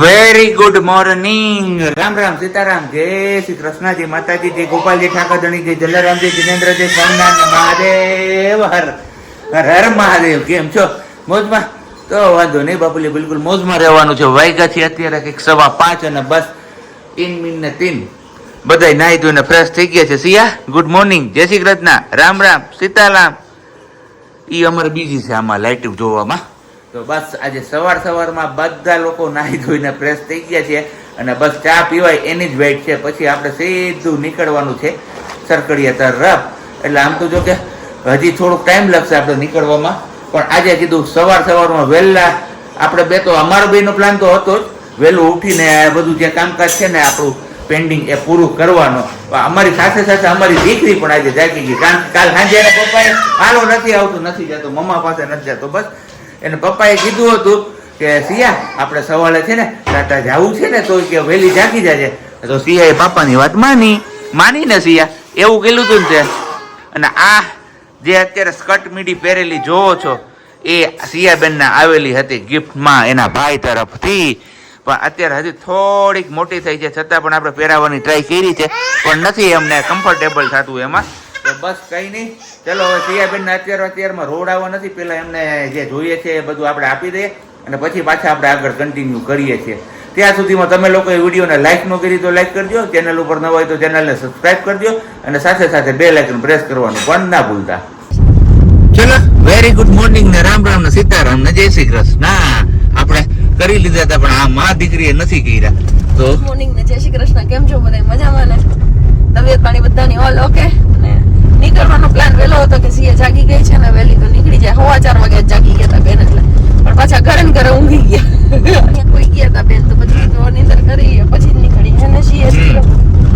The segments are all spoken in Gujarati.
Very good morning Ram Ram, Sitaram, જય શ્રી કૃષ્ણજી માતાજી, જય ગોપાલજી ઠાકોરધણી, જય જલારામજી જિનેન્દ્રજી સ્વામિનારાયણ મહાદેવ, હર હર હર મહાદેવ. કેમ છો? મોજમાં? તો વાંધો નહીં બાપુલી, બિલકુલ મોજમાં રહેવાનું છે. વાયગાથી અત્યારે કંઈક સવા પાંચ અને બસ તીન મિન ને તીન. બધાય નાહી ધોઈને ફ્રેશ થઈ ગયા છે. સિયા ગુડ મોર્નિંગ જય શ્રી કૃષ્ણ. રામ રામ, સીતારામ. ઈ અમારે બીજી છે આમાં લાઇટ જોવામાં. તો બસ આજે સવાર સવારમાં બધા લોકો નાહી ધોઈને ફ્રેશ થઈ ગયા છે અને બસ ચા પીવાય એની જ વેઇટ છે. પછી આપણે સીધું નીકળવાનું છે સરકડીયા તરફ. એટલે આમ તો જો કે હજી થોડોક ટાઈમ લાગશે આપણે નીકળવામાં. પણ આજે કીધું સવાર સવારમાં વહેલા. આપણે બે તો અમારો બેનો પ્લાન તો હતો જ. વહેલું ઉઠીને બધું જે કામકાજ છે ને આપણું પેન્ડિંગ એ પૂરું કરવાનો. અમારી સાથે સાથે અમારી દીકરી પણ આજે જાગી ગઈ. કારણ કે કાલ સાંજે પપ્પાએ હાલો નથી આવતું, નથી જતો, મમ્મા પાસે નથી જતો. બસ એને પપ્પાએ કીધું હતું કે, સિયા, આપણે સવારે છે ને ટાટા જવું છે ને, તો કે વહેલી જાગી જાજે. તો સિયાએ પાપાની વાત માની માની ને સિયા, એવું કીધું હતું ને તે. અને આ જે અત્યારે સ્કર્ટ મીડી પહેરેલી જોવો છો, એ સિયાબેનને આવેલી હતી ગિફ્ટમાં એના ભાઈ તરફથી. પણ અત્યારે હજી થોડીક મોટી થઈ છે, છતાં પણ આપણે પહેરાવવાની ટ્રાય કરી છે, પણ નથી અમને કમ્ફર્ટેબલ થતું એમાં. તો બસ કઈ નહીં ચલો હવે સિયાબેન અત્યારે અત્યારમાં રોડાવા નથી. પેલા એમને જે જોઈએ છે એ બધું આપણે આપી દઈએ અને પછી પાછા આપણે આગળ કન્ટિન્યુ કરીએ છીએ. ત્યાં સુધીમાં તમે લોકોએ વિડીયોને લાઇક ન કરી તો લાઇક કરજો. ચેનલ ઉપર ન હોય તો ચેનલને સબસ્ક્રાઇબ કરજો અને સાથે સાથે બે લાઇકન પ્રેસ કરવાનું પણ ના ભૂલતા. ચલો વેરી ગુડ મોર્નિંગ ને રામ રામ ને સીતારામ ને જય શ્રી કૃષ્ણ. આપણે કરી લીધા હતા પણ આ મા દીકરીએ નથી કર્યા. તો મોર્નિંગ ને જય શ્રી કૃષ્ણ. કેમ છો બધા? મજામાં ને? તબિયત પાણી બધાની ઓલ ઓકે ને નીકળવાનો પ્લાન વહેલો હતો કે સીએ જાગી ગઈ છે ને વહેલી તો નીકળી જાય. હવા ચાર વાગે જાગી ગયા હતા બેન એટલે. પણ પાછા ઘરે ઘરે ઊંઘી ગયા. કોઈ ગયા હતા બેન તો પછી તો નિંદર કરી પછી જ નીકળી છે ને સીએ તો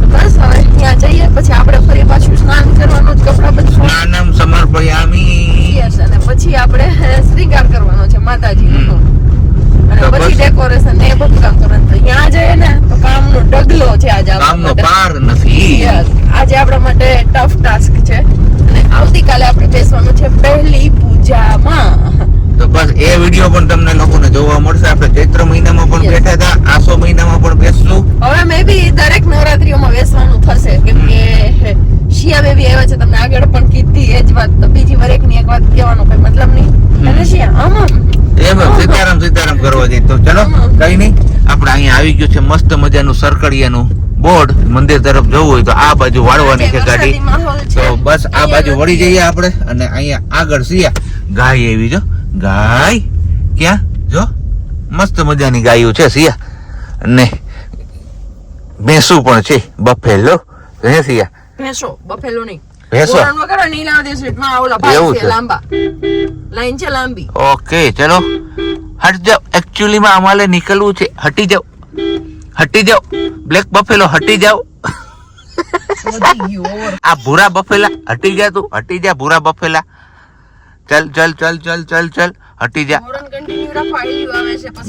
બસ હવે ત્યાં જઈએ પછી આપણે ફરી પાછું સ્નાન કરવાનું જ કપડા બધું સ્નાનમ સમર્પયામી Yes, અને પછી આપણે શ્રીંગાર કરવાનો છે માતાજીનો અને તો પછી બસ. ડેકોરેશન ને એ બધું કામ કરવાનું તો ત્યાં જઈએ ને તો કામનો ઢગલો છે આજે આપણા કામનો માટે. પાર નથી Yes, આજે આપણા માટે ટફ ટાસ્ક છે અને આવતીકાલે આપણે બેસવાનું છે પહેલી પૂજામાં તો બસ એ વીડિયો પણ તમને લોકોને જોવા મળશે આપણે ચૈત્ર મહિનામાં પણ Yes. બેઠા હતા આસો મહિનામાં પણ બેસશું હવે મે બી દરેક નવરાત્રીઓમાં બેસવાનું થશે કેમ કે શિયા બેબી આવ્યા છે તમને આગળ પણ કીધી એ જ વાત તો બીજી વાર એકની એક વાત કહેવાનો કોઈ મતલબ નહીં અને શિયા આમ આમ. એમ એમ સીતારામ સીતારામ તો ચલો કઈ નહીં. આપણે અહીંયા આવી ગયું છે મસ્ત મજાનું સરકડિયાનું બોર્ડ. મંદિર તરફ જવું હોય તો આ બાજુ વાળવાની છે ગાડી. તો બસ આ બાજુ વળી જઈએ આપણે અને અહીંયા આગળ સિયા. ગાય એવી જો. ગાય. ક્યાં? જો. મસ્ત મજાની ગાયો છે સિયા. અને ભેંસું પણ છે. બફેલો. હે સિયા. ભેંસો બફેલો નહીં. ભેંસો? એવું છે? લાંબા લાઈન છે લાંબી ઓકે ચલો હટ જાઓ એકચ્યુઅલી માં અમારે નીકળવું છે હટી જાઓ હટી જાઓ બ્લેક બફેલો હટી જાઓ આ ભૂરા બફેલા હટી જા તું હટી જા ભૂરા બફેલા ચલ ચલ ચલ ચલ ચલ ચલ હટી જા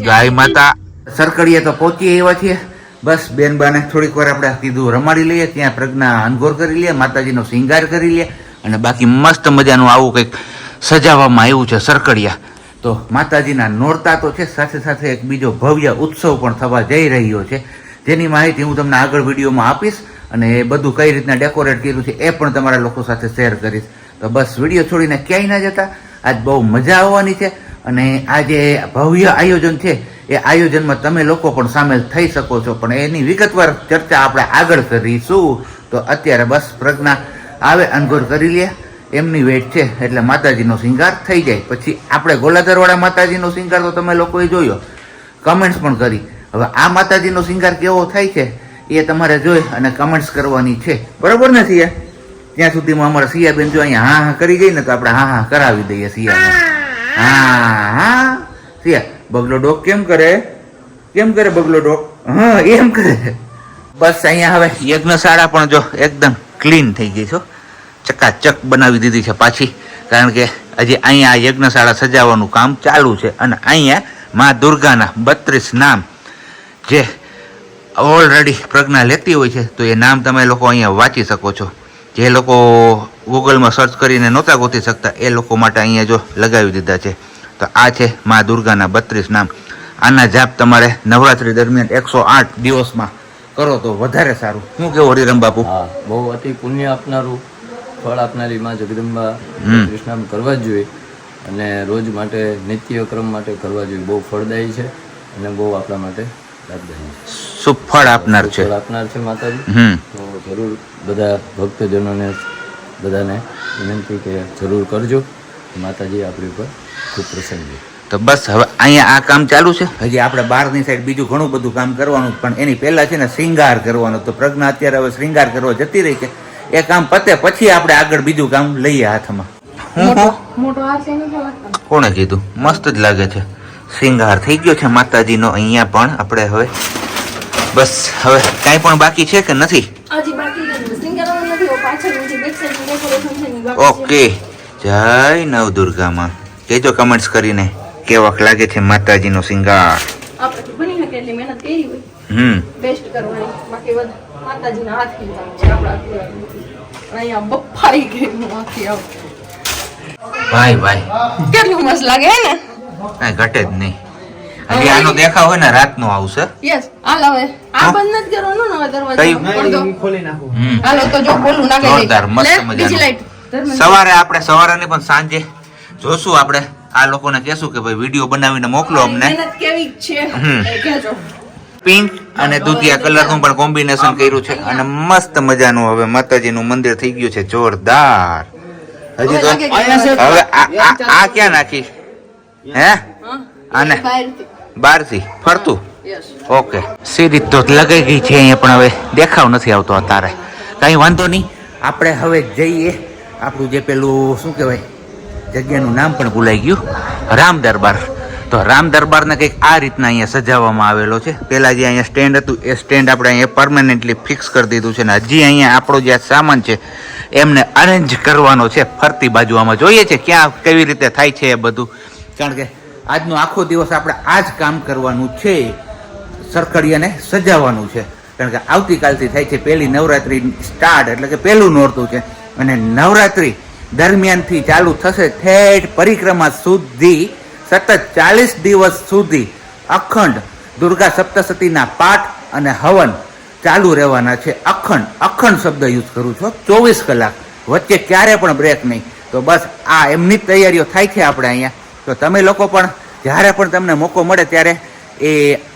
ગાય માતા સરકડીએ તો પહોંચી આવ્યા છીએ બસ, બેન બાને થોડીક વાર આપણે કીધું, રમાડી લઈએ, ત્યાં પ્રજ્ઞા અનગોર કરી લઈએ માતાજીનો શિંગાર કરી લઈએ અને બાકી મસ્ત મજાનું આવું કંઈક સજાવવામાં આવ્યું છે સરકડિયા. તો માતાજીના નોરતા તો છે, સાથે સાથે એક બીજો ભવ્ય ઉત્સવ પણ થવા જઈ રહ્યો છે. જેની માહિતી હું તમને આગળ વિડીયોમાં આપીશ, અને એ બધું કઈ રીતના ડેકોરેટ કર્યું છે એ પણ તમારા લોકો સાથે શેર કરીશ. તો બસ, વીડિયો છોડીને ક્યાંય ના જતા. આજ બહુ મજા આવવાની છે, અને આ જે ભવ્ય આયોજન છે એ આયોજનમાં તમે લોકો પણ સામેલ થઈ શકો છો. પણ એની વિગતવાર ચર્ચા આપણે આગળ કરીશું. તો અત્યારે બસ પ્રજ્ઞા આવે અનગોર કરી લે. એમની વેટ છે, એટલે માતાજીનો શિંગાર થઈ જાય. પછી આપણે ગોલાધરવાળા માતાજીનો શિંગાર તો તમે લોકોએ જોયો. કમેન્ટ્સ પણ કરી. હવે આ માતાજીનો શિંગાર કેવો થાય છે, એ તમારે જોઈ અને કમેન્ટ્સ કરવાની છે. બરોબર ને સિયા? ત્યાં સુધીમાં અમારા સિયાબેન જો અહીંયા હા હા કરી ગઈ ને તો આપણે હા હા કરાવી દઈએ સિયાને. હા હા સિયા બગલો ડોક કેમ કરે? કેમ કરે બગલો ડોક? હા, એમ કરે. બસ અહીંયા હવે યજ્ઞશાળા પણ જો એકદમ ક્લીન થઈ ગઈ છો ચકાચક બનાવી દીધી છે પાછી. કારણ કે હજી અહીંયા આ યજ્ઞશાળા સજાવવાનું કામ ચાલુ છે અને અહીંયા મા દુર્ગાના બત્રીસ નામ જે ઓલરેડી પ્રજ્ઞા લેતી હોય છે, તો એ નામ તમે લોકો અહીંયા વાંચી શકો છો. જે લોકો ગૂગલમાં સર્ચ કરીને નહોતા ગોતી શકતા, એ લોકો માટે અહીંયા જો લગાવી દીધા છે. તો આ છે મા દુર્ગાના બત્રીસ નામ. આના જાપ તમારે નવરાત્રી દરમિયાન એકસો આઠ દિવસમાં કરો તો વધારે સારું. શું કેવું હરિરામ બાપુ? બહુ અતિ પુણ્ય આપનારું ફળ આપનારી માં જગદંબા કૃષ્ણામ કરવા જ જોઈએ. અને રોજ માટે નિત્યક્રમ માટે કરવા જોઈએ. બહુ ફળદાયી છે અને બહુ આપણા માટે સુફળ શુભ ફળ આપનાર છે. આપનાર છે માતાજી. હમ. તો જરૂર બધા ભક્તજનોને બધાને વિનંતી કે જરૂર કરજો. માતાજી આપણી ઉપર ખૂબ પ્રસન્ન તો બસ હવે અહીંયા આ કામ ચાલુ છે? હજી આપણે બહારની સાઈડ બીજું ઘણું બધું કામ કરવાનું પણ એની પહેલા છે ને શ્રીંગાર કરવાનો. તો પ્રજ્ઞા અત્યારે હવે શ્રીંગાર કરવા જતી રહી છે. એ કામ પતે પછી આપણે આગળ બીજું કામ લઈએ હાથમાં. કોણે કીધું? મસ્ત જ લાગે છે. શ્રીંગાર થઈ ગયો છે માતાજીનો અહીંયા પણ. આપણે હવે બસ હવે કાંઈ પણ બાકી છે કે નથી. ઓકે. જય નવદુર્ગામાં. કહેજો કમેન્ટ્સ કરીને કેવાક લાગે છે માતાજીનો શ્રીંગાર આપણાથી બની શકે એટલી મહેનત કરી હોય. હમ. બેસ્ટ કરવાની. બાકી બધા માતાજીના હાથથી કામ છે આપણા અહીંયા બફાઈ ગઈ હું આવ ભાઈ ભાઈ. કેટલું મસ્ત લાગે હે ને? કઈ ઘટે જ નહીં. હજી આનો દેખાવ હોય ને રાતનો આવશે. યસ હાલ હવે. આ બંધ નથી કરવાનું ને હવે દરવાજો કયું? પડદો. હાલો તો જો બોલું નાખી જોરદાર, મસ્ત લે, મજાનું. બીજી લાઈટ ધર્મેન્દ્ર. સવારે આપણે સવારે ને પણ સાંજે જોશું આપણે. આ લોકોને કહેશું કે ભાઈ વીડિયો બનાવીને મોકલો અમને. મહેનત કેવી છે. પિંક અને દૂધિયા કલરનું પણ કોમ્બિનેશન કર્યું છે. અને મસ્ત મજાનું હવે માતાજીનું મંદિર થઈ ગયું છે. જોરદાર. હજી તો હવે આ આ- આ ક્યાં નાખી હે. અને આને? બહારથી. ફરતું. ઓકે. સીધી તો લગાઈ ગઈ છે અહીંયા પણ હવે દેખાવ નથી આવતો અત્યારે. કઈ વાંધો નહીં. આપણે હવે જઈએ. આપણું જે પેલું શું કહેવાય? જગ્યાનું નામ પણ ભૂલાઈ ગયું. રામ દરબાર. તો રામ દરબારને કંઈક આ રીતના અહીંયા સજાવવામાં આવેલો છે. પહેલાં જે અહીંયા સ્ટેન્ડ હતું, એ સ્ટેન્ડ આપણે અહીંયા પરમાનન્ટલી ફિક્સ કરી દીધું છે ને હજી અહીંયા આપણો જે સામાન છે, એમને અરેન્જ કરવાનો છે. ફરતી બાજુ આમાં જોઈએ છે ક્યાં, કેવી રીતે થાય છે એ બધું. કારણ કે આજનો આખો દિવસ આપણે આ જ કામ કરવાનું છે સરખડીયાને સજાવવાનું છે. કારણ કે આવતીકાલથી થાય છે પહેલી નવરાત્રી સ્ટાર્ટ એટલે કે પહેલું નોરતું છે. અને નવરાત્રી દરમિયાનથી ચાલુ થશે ઠેઠ પરિક્રમા સુધી, સતત ચાલીસ દિવસ સુધી અખંડ દુર્ગા સપ્તસતીના પાઠ અને હવન ચાલુ રહેવાના છે. અખંડ અખંડ શબ્દ યુઝ કરું છું. ચોવીસ કલાક, વચ્ચે ક્યારે પણ બ્રેક નહીં. તો બસ આ એમની તૈયારીઓ થાય છે આપણે અહીંયા. તો તમે લોકો પણ, જ્યારે પણ તમને મોકો મળે ત્યારે એ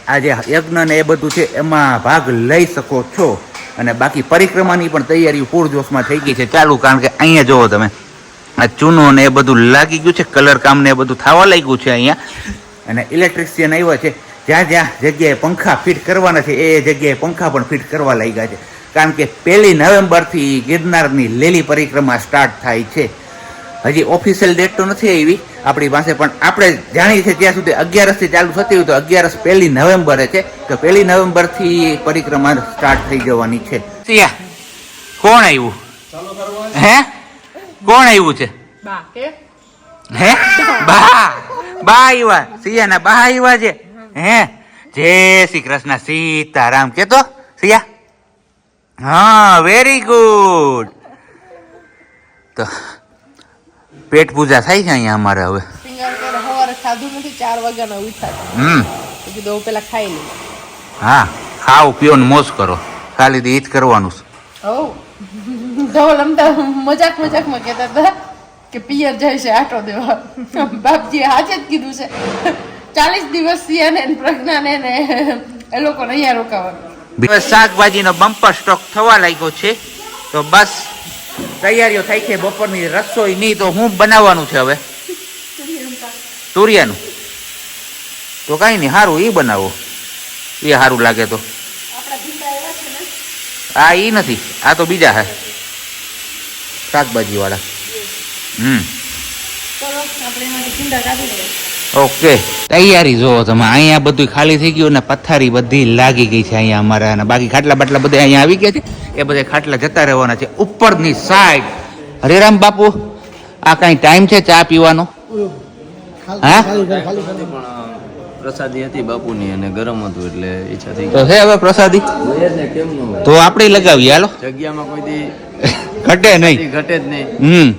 આ જે યજ્ઞ ને એ બધું છે એમાં ભાગ લઈ શકો છો. અને બાકી પરિક્રમાની પણ તૈયારીઓ પૂરજોશમાં થઈ ગઈ છે. ચાલુ, કારણ કે અહીંયા જુઓ તમે, આ ચૂનો ને એ બધું લાગી ગયું છે, કલર કામ ને એ બધું થવા લાગ્યું છે અહીંયા. અને ઇલેક્ટ્રિશિયન આવ્યા છે, જ્યાં જ્યાં જગ્યાએ પંખા ફિટ કરવાના છે, એ જગ્યાએ પંખા પણ ફિટ કરવા લાગ્યા છે. કારણ કે પહેલી નવેમ્બરથી ગિરનારની લીલી પરિક્રમા સ્ટાર્ટ થાય છે. હજી ઓફિશિયલ ડેટ તો નથી આવી. આપણી પાસે પણ આપણે જાણીએ છીએ ત્યાં સુધી અગિયારસથી ચાલુ થતી હોય તો અગિયારસ પહેલી નવેમ્બરે છે તો પહેલી નવેમ્બરથી પરિક્રમા સ્ટાર્ટ થઈ જવાની છે. કોણ આવ્યું? હે? કોણ આવ્યું છે? હે? બા બા આવ્યા. સિયાના બા આવ્યા છે. હે? જય શ્રી કૃષ્ણ સીતારામ. કેતો? સિયા? હા વેરી ગુડ તો પેટ પૂજા થાય છે અહીંયા અમારે હવે. સવારે ખાધું નથી ચાર વાગ્યાના ઉઠ્યા હમ. તો કીધું હવે પેલા ખાઈ લઈએ હા ખાવ પીઓ ને મોજ કરો. ખાલી ઈ જ કરવાનું છે. ધવલ અમતા મજાક મજાકમાં કહેતા હતા કે પિયર જાય છે આટો દેવા. બાપજીએ હાજે જ કીધું છે. ચાલીસ દિવસ સિયાને પ્રજ્ઞાને ને એ લોકોને અહીંયા રોકાવાનું. શાકભાજીનો બમ્પર સ્ટોક થવા લાગ્યો છે. તો બસ તૈયારીઓ થાય છે, બપોરની રસોઈ નહીં તો હું બનાવવાનું છે હવે? તુરિયાનું? તો કાંઈ નહીં સારું એ બનાવો. એ સારું લાગે તો. આ એ નથી, આ તો બીજા હે. શાકભાજી વાળા હમ ઓકે. તૈયારી જોવો તમે. અહીંયા બધું ખાલી થઈ ગયું ને પથારી બધી લાગી ગઈ છે અહીંયા અમારા. અને બાકી ખાટલા બાટલા બધા અહીંયા આવી ગયા છે. એ બધા ખાટલા જતા રહેવાના છે. ઉપરની સાઈડ હરેરામ બાપુ આ કઈ ટાઈમ છે ચા પીવાનો? હા? પણ પ્રસાદી હતી બાપુની અને ગરમ હતું એટલે ઈચ્છા થઈ તો છે હવે પ્રસાદી? ગઈ ને કેમ ન હોય તો આપણે લગાવીએ. હાલો. જગ્યામાં કોઈ ઘટે નહીં. ઘટે જ નહીં. હમ.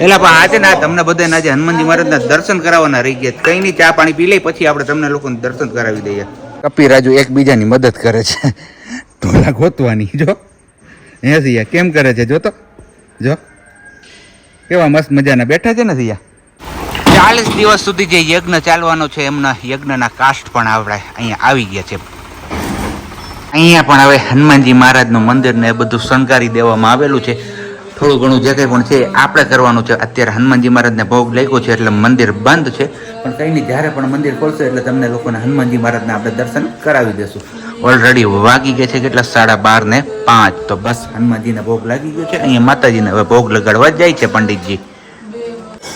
એટલે પણ આજે ના તમને બધાને આજે હનુમાનજી મહારાજના દર્શન કરાવવાના રહી ગયા. કઈ નહીં ચા પાણી પી લઈ પછી આપણે તમને લોકોને દર્શન કરાવી દઈએ. કપી રાજુ એકબીજાની મદદ કરે છે. ઢોલા ગોતવાની જો. હે સિયા કેમ કરે છે જો તો. જો. કેવા મસ્ત મજાના બેઠા છે ને સિયા ચાલીસ દિવસ સુધી જે યજ્ઞ ચાલવાનો છે એમના યજ્ઞના કાસ્ટ પણ આપણે અહીંયા આવી ગયા છે. અહીંયા પણ હવે હનુમાનજી મહારાજનું મંદિર ને બધું શણગારી દેવામાં આવેલું છે. થોડું ઘણું જે કંઈ પણ છે આપણે કરવાનું છે. અત્યારે હનુમાનજી મહારાજને ભોગ લાગ્યો છે એટલે મંદિર બંધ છે. પણ કંઈ નહીં, જ્યારે પણ મંદિર ખોલશે એટલે તમને લોકોને હનુમાનજી મહારાજને આપણે દર્શન કરાવી દેશું. ઓલરેડી વાગી ગયા છે કેટલા? સાડા બાર ને પાંચ. તો બસ, હનુમાનજીને ભોગ લાગી ગયો છે. અહીંયા માતાજીને હવે ભોગ લગાડવા જાય છે પંડિતજી.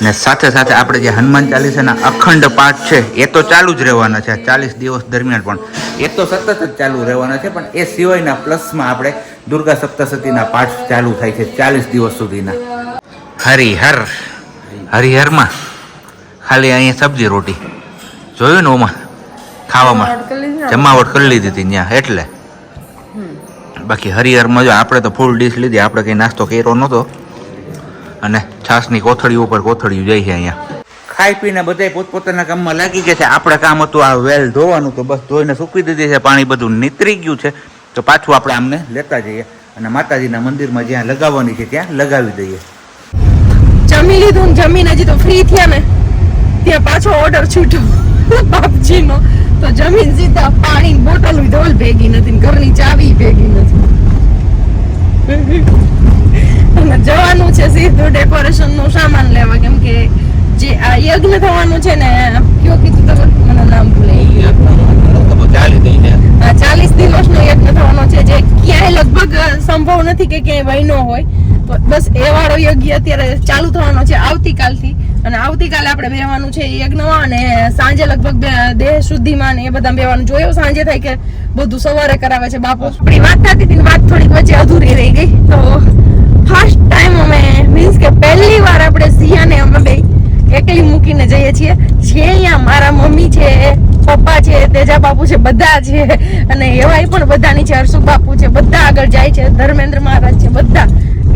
ને સાથે સાથે આપણે જે હનુમાન ચાલીસાના અખંડ પાઠ છે એ તો ચાલુ જ રહેવાના છે ચાલીસ દિવસ દરમિયાન પણ. એ તો સતત જ ચાલુ રહેવાના છે પણ એ સિવાયના પ્લસમાં આપણે દુર્ગા સપ્તશતીના પાઠ ચાલુ થાય છે ચાલીસ દિવસ સુધીના. હરિહર હરિહરમાં. ખાલી અહીંયા સબ્જી રોટી. જોયું ને ઓમાં? ખાવામાં. જમાવટ કરી લીધી હતી ત્યાં એટલે. બાકી હરિહરમાં જો આપણે તો ફૂલ ડીશ લીધી આપણે કંઈ નાસ્તો કર્યો નહોતો. અને છાસની કોથળી ઉપર કોથળીઓ જાય છે અહીંયા. ખાઈ પીને બધા પોતપોતાના કામમાં લાગી ગયા છે. આપણે કામ હતું આ વેલ ધોવાનું તો બસ ધોઈને સૂકવી દીધી છે. પાણી બધું નીતરી ગયું છે. તો પાછું આપણે આમને લેતા જઈએ અને માતાજીના મંદિરમાં જ્યાં લગાવવાની છે ત્યાં લગાવી દઈએ. જમી લીધું ને જમીને હજી તો ફ્રી થયા ને. ત્યાં પાછો ઓર્ડર છૂટ્યો. બાપજીનો. તો જમીન સીધા પાણી બોટલ ધોલ ભેગી નથી ને ઘરની ચાવી ભેગી નથી અને જવાનું છે સીધું ડેકોરેશનનું સામાન લેવા કેમ કે જે આ યજ્ઞ થવાનું છે ને કયો કીધું તમે? મને નામ ભૂલાઈ ગયું ચાલીસ દિવસ નો યજ્ઞ થવાનો છે જે ક્યાંય લગભગ સંભવ નથી કે ક્યાંય વહીનો હોય. બસ એ વાળો યજ્ઞ અત્યારે ચાલુ થવાનો છે આવતીકાલથી. અને આવતીકાલે આપણે બેવાનું છે યજ્ઞમાં અને સાંજે લગભગ દેહ શુદ્ધિમાં ને એ બધા બેવાનું જોયું સાંજે થાય કે બધું સવારે કરાવે છે બાપુ? આપણી વાત થતી હતી વાત થોડીક વચ્ચે અધૂરી રહી ગઈ તો ફર્સ્ટ ટાઈમ અમે મીન્સ કે પહેલી વાર આપણે સિયાને અમે બે એકલી મૂકીને જઈએ છીએ. જે અહીંયા મારા મમ્મી છે, પપ્પા છે, તેજા બાપુ છે, બધા છે. અને એવાય પણ બધાની છે હર્ષુ બાપુ છે. બધા આગળ જાય છે. ધર્મેન્દ્ર મહારાજ છે, બધા.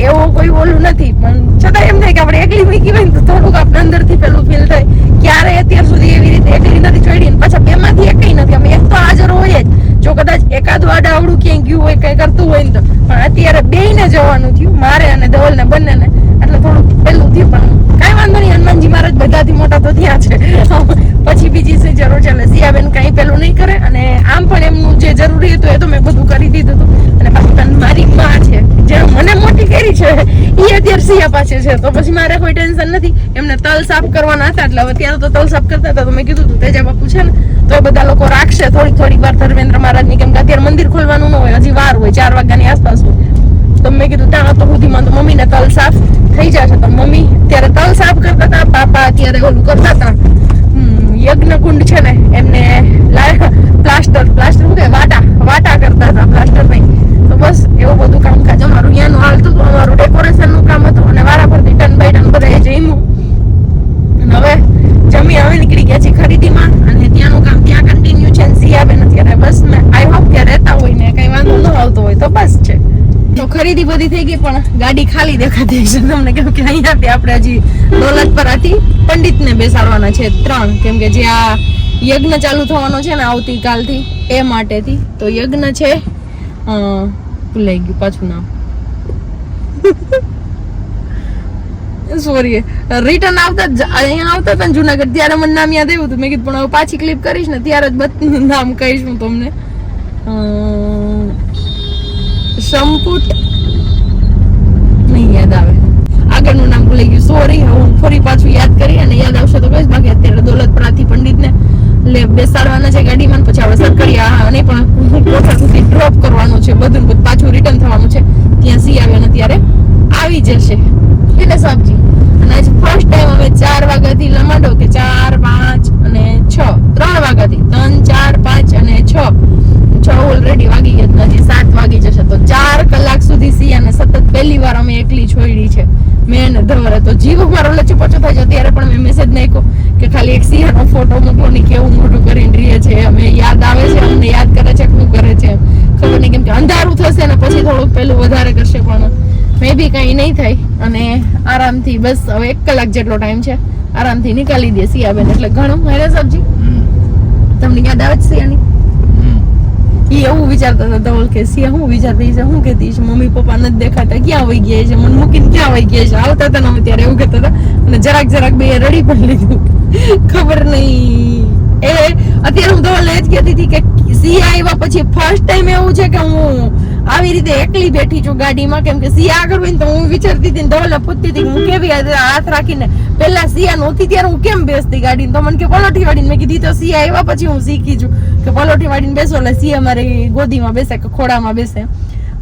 એવું કોઈ ઓલું નથી. પણ છતાં એમ થાય કે આપણે એકલી મૂકી હોય તો થોડુંક આપણે અંદરથી પેલું ફીલ થાય. ક્યારે અત્યાર સુધી એવી રીતે એકલી નથી ચડી ને પાછા બેમાંથી એકઈ નથી. અમે એક તો હાજર હોય જ. જો કદાચ એકાદું આડાવડું ક્યાંય ગયું હોય, કઈ કરતું હોય ને તો. પણ અત્યારે બેયને જવાનું થયું, મારે અને ધવલ ને બંનેને. એટલે થોડુંક પેલું થયું પણ કાંઈ વાંધો નહીં, હનુમાનજી મહારાજ બધાથી મોટા તો ત્યાં છે. પછી બીજી છે જરૂર ચાલે સિયાબેન કાંઈ પેલું નહીં કરે અને આમ પણ એમનું જે જરૂરી હતું એ તો મેં બધું કરી દીધું હતું. અને પાછું મારી માં છે, જે મને મોટી કરી છે એ અત્યારે સિયા પાસે છે. તો પછી મારે કોઈ ટેન્શન નથી. એમને તલ સાફ કરવાના હતા, એટલે હવે ત્યારે તો તલ સાફ કરતા હતા. તો મેં કીધું તું, તેજા બાપુ છે ને, તો બધા લોકો રાખશે. થોડી થોડી વાર ધર્મેન્દ્ર મહારાજની, કેમ કે અત્યારે મંદિર ખોલવાનું ન હોય, હજી વાર હોય, ચાર વાગ્યાની આસપાસ હોય. તો મેં કીધું, ત્યાં તો સુધીમાં તો મમ્મીને તલ સાફ થઈ જશે. તો મમ્મી ત્યારે તલ સાફ કરતા હતા પાપા અત્યારે ઓલું કરતા હતા. હમ, યજ્ઞ કુંડ છે ને એમને પ્લાસ્ટર પ્લાસ્ટર શું વાટા વાટા કરતા હતા પ્લાસ્ટર નહીં. તો બસ એવું બધું કામકાજ. અમારું અહીંયાનું હાલતું હતું અમારું ડેકોરેશનનું કામ હતું અને વારા પરથી ટન બાય ટન બધા જમ્યું. અને હવે જમી હવે નીકળી ગયા છે ખરીદીમાં અને ત્યાંનું કામ ત્યાં કન્ટિન્યુ છે અને સિયાબેન અત્યારે બસ મેં હોપ ત્યાં રહેતા હોય ને કઈ વાંધો ન આવતો હોય તો બસ છે. ખરીદી બધી થઈ ગઈ, પણ ગાડી ખાલી દેખાતી છે તમને કેમ કે અહીંયાથી આપણે હજી દોલતપરાથી પંડિતને બેસાડવાના છે ત્રણ. કેમ કે જે આ યજ્ઞ ચાલુ થવાનો છે ને આવતીકાલથી, એ માટેથી. તો યજ્ઞ છે ભૂલાઈ ગયું પાછું નામ. સોરી રિટર્ન આવતા જ, અહીંયા આવતા હતા જુનાગઢ, ત્યારે મને નામ યાદ આવ્યું હતું. મેં કીધું, પણ હવે પાછી ક્લિપ કરીશ ને, ત્યારે જ નામ કહીશ હું તમને. સંપુટ નહીં યાદ આવે. આગળનું નામ ભૂલી ગયું. સોરી હું ફરી પાછું યાદ કરી અને યાદ આવશે તો કહીશ. બાકી અત્યારે દોલતપરાથી પંડિતને લે, બેસાડવાના છે ગાડીમાં પછી આપણે સરકારી અને પણ કોઠા ડ્રોપ કરવાનું છે. બધું પાછું રિટર્ન થવાનું છે. ત્યાં સી અને ત્યારે આવી જશે. એટલે સાહેબજી અને આજે ફર્સ્ટ ટાઈમ અમે ચાર વાગ્યાથી લમાડો કે ચાર, પાંચ અને છ. ત્રણ વાગ્યાથી. ત્રણ, ચાર, પાંચ અને છ. છ ઓલરેડી વાગી ગયા હજી સાત વાગી જશે. તો ચાર કલાક સુધી સિયાને સતત પહેલી વાર અમે એકલી છોડી છે. મેં અને ધવરે તો જીવ મારો લચો પચો થાય છે. ત્યારે પણ મેં મેસેજ નાખ્યો કે ખાલી એક સિંહનો ફોટો મૂકો ને કેવું મોટું કરીને રહીએ છે. અમે યાદ આવે છે અમને યાદ કરે છે શું કરે છે. ખબર નહીં કેમ કે અંધારું થશે ને પછી થોડુંક પેલું વધારે કરશે પણ મે બી કઈ નહીં થાય. અને આરામથી બસ હવે એક કલાક જેટલો ટાઈમ છે. આરામથી નીકાળી દે સિયાબેન એટલે ઘણું હેરે સબજી તમને યાદ આવે છે સિયાની એ એવું વિચારતા હતા ધવલ કે, સિંહ હું વિચારતી છે? હું કહેતી છે, મમ્મી પપ્પા નથી દેખાતા, ક્યાં વહી ગયા છે? મને મૂકીને ક્યાં વહી ગયા છે? આવતા હતા ને અમે ત્યારે એવું કહેતા હતા. અને જરાક જરાક બે રડી પણ લીધું. ખબર નહીં. એ, અત્યારે હું ધવલ એ જ કહેતી હતી કે, સિંહ આવ્યા પછી ફર્સ્ટ ટાઈમ એવું છે કે હું આવી રીતે એકલી બેઠી છું ગાડીમાં, કેમ કે સિયા આગળ હોય તો હું વિચારતી હતી ને પૂછતી હતી હું કેવી હાથ રાખીને પેલા સિયા નહોતી, ત્યારે હું કેમ બેસતી ગાડી તો મને કે પલોઠી વાળીને મેં કીધી તો સિયા આવ્યા પછી હું શીખી છું કે પલોઠી વાળીને બેસો, એટલે સિયા મારી ગોદીમાં બેસે કે ખોડામાં બેસે.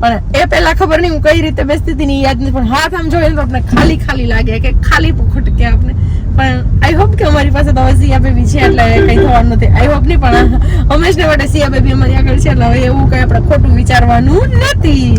પણ એ પેલા ખબર નહીં હું કઈ રીતે બેસતી હતી ને યાદ નહીં પણ હાથ આમ જોઈએ તો આપણે ખાલી ખાલી લાગે, કે ખાલી ખટકે આપણે પણ આઈ હોપ કે અમારી પાસે તો હવે સિયા બેબી છે એટલે કઈ થવાનું નથી. આઈ હોપ નહીં, પણ હંમેશને માટે સિયા બેબી અમારી આગળ છે, એટલે હવે એવું કઈ આપણે ખોટું વિચારવાનું નથી.